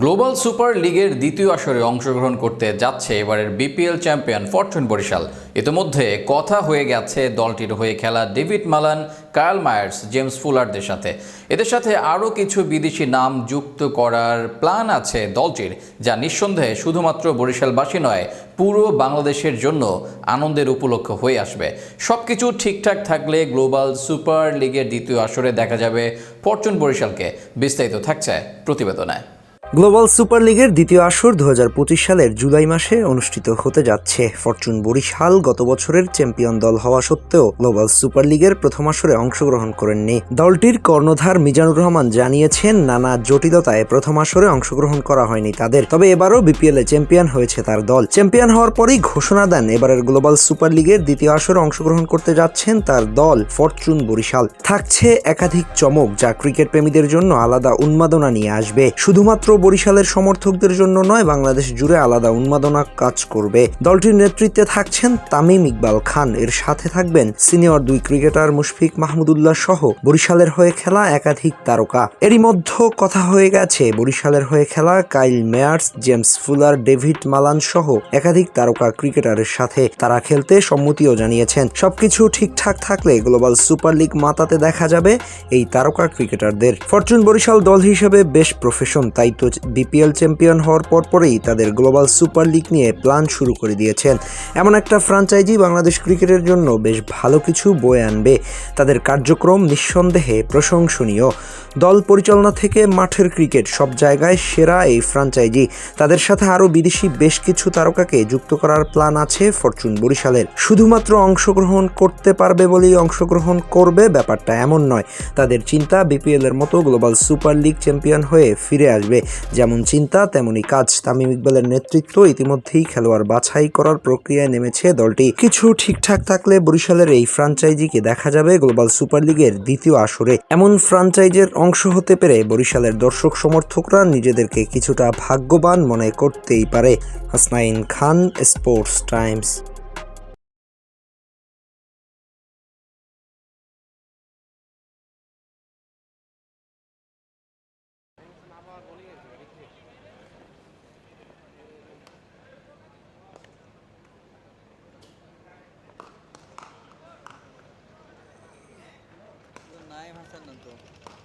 Global super লিগের দ্বিতীয় আসরে অংশগ্রহণ করতে যাচ্ছে এবারের বিপিএল চ্যাম্পিয়ন ফরচুন বরিশাল। ইতিমধ্যে কথা হয়ে গেছে দলটির হয়ে খেলা David Malan, Carl Mayers, James ফুলারদের সাথে। এদের সাথে আরও কিছু বিদেশি নাম যুক্ত করার প্ল্যান আছে দলটির, যা নিঃসন্দেহে শুধুমাত্র বরিশালবাসী নয়, পুরো বাংলাদেশের জন্য আনন্দের উপলক্ষ হয়ে আসবে। সব কিছু ঠিকঠাক থাকলে গ্লোবাল সুপার লিগের দ্বিতীয় আসরে দেখা যাবে ফরচুন বরিশালকে। বিস্তারিত থাকছে প্রতিবেদনে গ্লোবাল সুপার লিগের দ্বিতীয় আসর দু হাজার পঁচিশ সালের জুলাই মাসে অনুষ্ঠিত হতে যাচ্ছে। ফরচুন বরিশাল গত বছরের চ্যাম্পিয়ন দল হওয়া সত্ত্বেও গ্লোবাল সুপার লিগের প্রথম আসরে অংশগ্রহণ করেননি। দলটির কর্ণধার মিজানুর রহমান জানিয়েছেন, নানা জটিলতায় প্রথম আসরে অংশগ্রহণ করা হয়নি তাদের। তবে এবারও বিপিএল এ চ্যাম্পিয়ন হয়েছে তার দল। চ্যাম্পিয়ন হওয়ার পরেই ঘোষণা দেন, এবারের গ্লোবাল সুপার লিগের দ্বিতীয় আসরে অংশগ্রহণ করতে যাচ্ছেন তার দল ফরচুন বরিশাল। থাকছে একাধিক চমক যা ক্রিকেট প্রেমীদের জন্য আলাদা উন্মাদনা নিয়ে আসবে। শুধুমাত্র বরিশালের সমর্থকদের জন্য নয়, বাংলাদেশ জুড়ে আলাদা উন্মাদনা কাজ করবে। দলটির নেতৃত্বে থাকছেন তামিম ইকবাল খান। এর সাথে থাকবেন সিনিয়র দুই ক্রিকেটার মুশফিক মাহমুদুল্লাহ সহ বরিশালের হয়ে খেলা একাধিক তারকা। এরই মধ্যে কথা হয়ে গেছে, বরিশালের হয়ে খেলা Kyle Mayers, James Fuller, David Malan সহ একাধিক তারকা ক্রিকেটারের সাথে। তারা খেলতে সম্মতিও জানিয়েছেন। সবকিছু ঠিকঠাক থাকলে গ্লোবাল সুপার লিগ মাতাতে দেখা যাবে এই তারকা ক্রিকেটারদের। ফরচুন বরিশাল দল হিসেবে বেশ প্রফেশন তাই তো বিপিএল চ্যাম্পিয়ন হওয়ার পরপরই তাদের গ্লোবাল সুপার লিগ নিয়ে প্ল্যান শুরু করে দিয়েছেন। এমন একটা ফ্রাঞ্চাইজি বাংলাদেশ ক্রিকেটের জন্য বেশ ভালো কিছু বয়ে আনবে। তাদের কার্যক্রম নিঃসন্দেহে প্রশংসনীয়। দল পরিচালনা থেকে মাঠের ক্রিকেট সব জায়গায় সেরা এই ফ্রাঞ্চাইজি। তাদের সাথে আরও বিদেশি বেশ কিছু তারকাকে যুক্ত করার প্ল্যান আছে ফরচুন বরিশালের। শুধুমাত্র অংশগ্রহণ করতে পারবে বলেই অংশগ্রহণ করবে ব্যাপারটা এমন নয়। তাদের চিন্তা বিপিএলের মতো গ্লোবাল সুপার লিগ চ্যাম্পিয়ন হয়ে ফিরে আসবে। যেমন চিন্তা তেমনই কাজ। তামিম ইকবালের নেতৃত্ব ইতিমধ্যেই খেলোয়াড় বাছাই করার প্রক্রিয়ায় নেমেছে দলটি। কিছু ঠিকঠাক থাকলে বরিশালের এই ফ্রাঞ্চাইজিকে দেখা যাবে গ্লোবাল সুপার লিগের দ্বিতীয় আসরে। এমন ফ্রাঞ্চাইজের অংশ হতে পেরে বরিশালের দর্শক সমর্থকরা নিজেদেরকে কিছুটা ভাগ্যবান মনে করতেই পারে। Hasnain Khan, Sports Times. tanto.